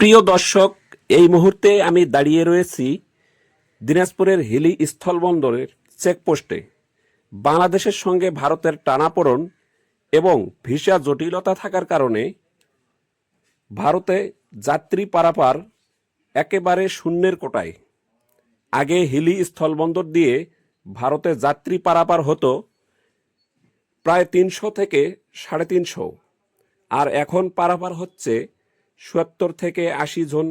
প্রিয় দর্শক, এই মুহূর্তে আমি দাঁড়িয়ে রয়েছি দিনাজপুরের হিলি স্থলবন্দরের চেকপোস্টে। বাংলাদেশের সঙ্গে ভারতের টানাপোড়ন এবং ভিসা জটিলতা থাকার কারণে ভারতে যাত্রী পারাপার একেবারে শূন্যের কোটায়। আগে হিলি স্থলবন্দর দিয়ে ভারতে যাত্রী পারাপার হতো প্রায় তিনশো থেকে সাড়ে তিনশো। আর এখন পারাপার হচ্ছে সত্তর থেকে আশি জন।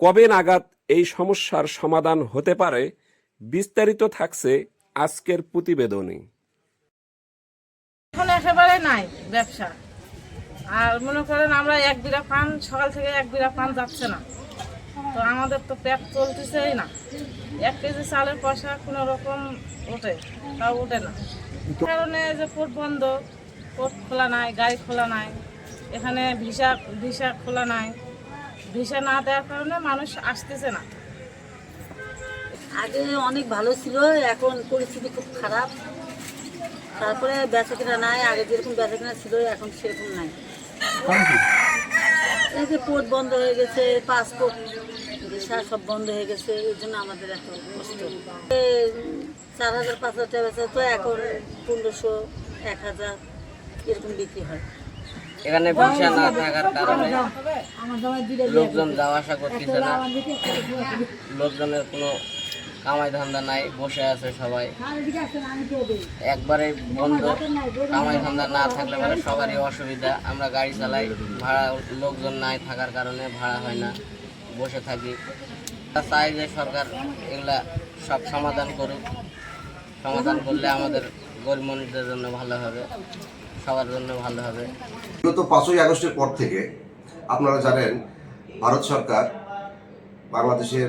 কবে নাগাদ এই সমস্যার সমাধান হতে পারে বিস্তারিত থাকছে আজকের প্রতিবেদনে। এখন একেবারে নাই ব্যবসা। আর মনে করেন আমরা এক বিঘা পান সকাল থেকে এক বিঘা পান যাচ্ছে না। তো আমাদের তো পেট চলতেছেই না। এক কেজি চালের পয়সা কোনো রকম ওঠে তাও ওঠে না। কারণে যে পোর্ট বন্ধ পোর্ট খোলা নাই গাড়ি খোলা নাই। এখানে ভিসা ভিসা খোলা নাই। ভিসা না দেওয়ার কারণে মানুষ আসতেছে না। আগে অনেক ভালো ছিল এখন পরিস্থিতি খুব খারাপ। তারপরে বেচা কেনা নাই আগে যেরকম বেচা কেনা ছিল এখন সেরকম নাই। এই যে পোর্ট বন্ধ হয়ে গেছে পাসপোর্ট ভিসা সব বন্ধ হয়ে গেছে এই জন্য আমাদের এত কষ্ট। চার হাজার পাঁচ হাজার টাকা বেচা তো এখন পনেরোশো এক হাজার এরকম বিক্রি হয়। এখানে ভিসা না থাকার কারণে লোকজন যাওয়া আসা করতেছে না। লোকজনের কোনো কামাই ধান্দা নাই, বসে আছে সবাই। একবারে বন্ধ, কামাই ধান্দা না থাকলে পরে সবারই অসুবিধা। আমরা গাড়ি চালাই, ভাড়া, লোকজন নাই থাকার কারণে ভাড়া হয় না, বসে থাকি। চাই যে সরকার এগুলা সব সমাধান করুক। সমাধান করলে আমাদের গরিব মানুষদের জন্য ভালো হবে। সবার জন্য ভালো হবে। বিগত পাঁচই আগস্টের পর থেকে আপনারা জানেন, ভারত সরকার বাংলাদেশের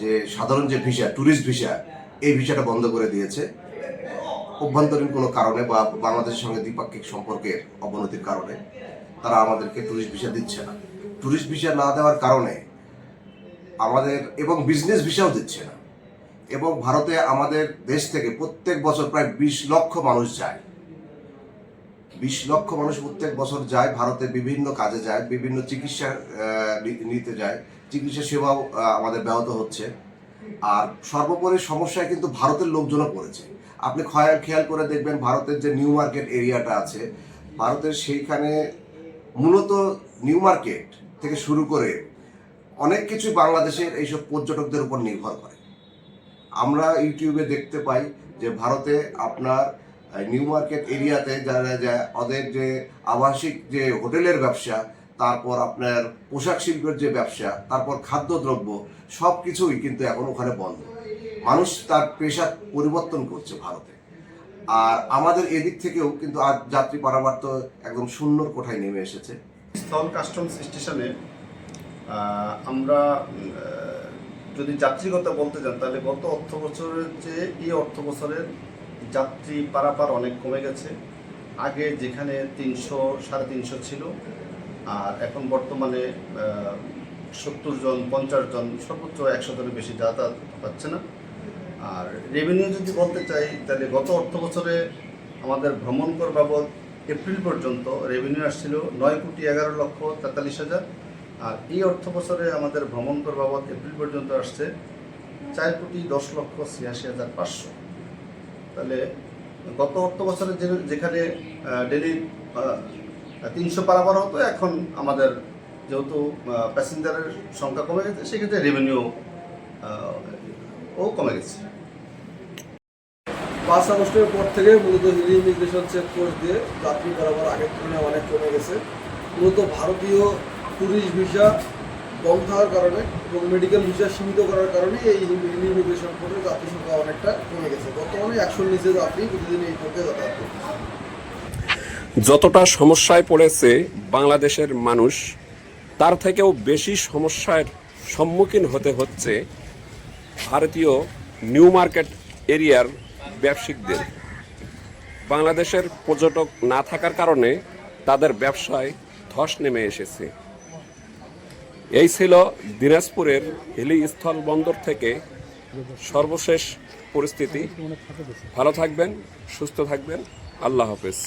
যে সাধারণ যে ভিসা ট্যুরিস্ট ভিসা, এই ভিসাটা বন্ধ করে দিয়েছে। অভ্যন্তরীণ কোনো কারণে বা বাংলাদেশের সঙ্গে দ্বিপাক্ষিক সম্পর্কের অবনতির কারণে তারা আমাদেরকে ট্যুরিস্ট ভিসা দিচ্ছে না। ট্যুরিস্ট ভিসা না দেওয়ার কারণে আমাদের এবং বিজনেস ভিসাও দিচ্ছে না। এবং ভারতে আমাদের দেশ থেকে প্রত্যেক বছর প্রায় বিশ লক্ষ মানুষ যায়। বিশ লক্ষ মানুষ প্রত্যেক বছর যায়, ভারতে বিভিন্ন কাজে যায়, বিভিন্ন চিকিৎসা নিতে যায়। চিকিৎসা সেবাও আমাদের ব্যাহত হচ্ছে। আর সর্বোপরি সমস্যায় কিন্তু ভারতের লোকজনও পড়েছে। আপনি খয়াল করে দেখবেন ভারতের যে নিউ মার্কেট এরিয়াটা আছে, ভারতের সেইখানে মূলত নিউ মার্কেট থেকে শুরু করে অনেক কিছু বাংলাদেশের এইসব পর্যটকদের উপর নির্ভর করে। আমরা ইউটিউবে দেখতে পাই যে ভারতে আপনার নিউ মার্কেট এরিয়াতে যারা যায়, ওদের যে আবাসিক যে হোটেলের ব্যবসা, তারপর আপনার পোশাক শিল্পের যে ব্যবসা, তারপর খাদ্যদ্রব্য সব কিছুই কিন্তু এখন ওখানে বন্ধ। মানুষ তার পেশা পরিবর্তন করছে ভারতে। আর আমাদের এদিক থেকেও কিন্তু আজ যাত্রী পারাবার তো একদম শূন্যর কোঠায় নেমে এসেছে। স্থল কাস্টমস স্টেশনে আমরা যদি যাত্রীগতা বলতে যান, তাহলে গত অর্থ বছরের যে এই অর্থ বছরের যাত্রী পারাপার অনেক কমে গেছে। আগে যেখানে তিনশো, সাড়ে তিনশো ছিল, আর এখন বর্তমানে সত্তর জন, পঞ্চাশ জন, সর্বোচ্চ একশো জনের বেশি যাতায়াত পাচ্ছে না। আর রেভিনিউ যদি বলতে চাই, তাহলে গত অর্থ বছরে আমাদের ভ্রমণ কর বাবদ এপ্রিল পর্যন্ত রেভিনিউ আসছিল নয় কোটি এগারো লক্ষ তেতাল্লিশ হাজার, আর এই অর্থ বছরে আমাদের ভ্রমণ কর বাবদ এপ্রিল পর্যন্ত আসছে চার কোটি দশ লক্ষ ছিয়াশি হাজার পাঁচশো। তাহলে গত অর্থ বছরে যে যেখানে ডেলি তিনশো পারাবার হতো, এখন আমাদের যেহেতু প্যাসেঞ্জারের সংখ্যা কমে গেছে, সেক্ষেত্রে রেভিনিউ ও কমে গেছে। পাঁচ আগস্টের পর থেকে মূলত হিলি ইমিগ্রেশন চেক পোস্ট দিয়ে যাত্রী বরাবর আগের তুলনায় অনেক কমে গেছে। মূলত ভারতীয় ট্যুরিস্ট ভিসা বন্ধ থাকার কারণে এবং মেডিকেল ভিসা সীমিত করার কারণে এই ইমিগ্রেশন পোর্টে যাত্রী সংখ্যা অনেকটা কমে গেছে। বর্তমানে একশোর নিচে যাত্রী প্রতিদিন এই পোর্টে যাতায়াত করছে যতটা সমস্যায় পড়েছে বাংলাদেশের মানুষ, তার থেকেও বেশি সমস্যার সম্মুখীন হতে হচ্ছে ভারতীয় নিউ মার্কেট এরিয়ার ব্যবসায়িকদের বাংলাদেশের পর্যটক না থাকার কারণে তাদের ব্যবসায় ধস নেমে এসেছে। এই ছিল দিনাজপুরের হিলি স্থল বন্দর থেকে সর্বশেষ পরিস্থিতি। ভালো থাকবেন, সুস্থ থাকবেন। আল্লাহ হাফেজ।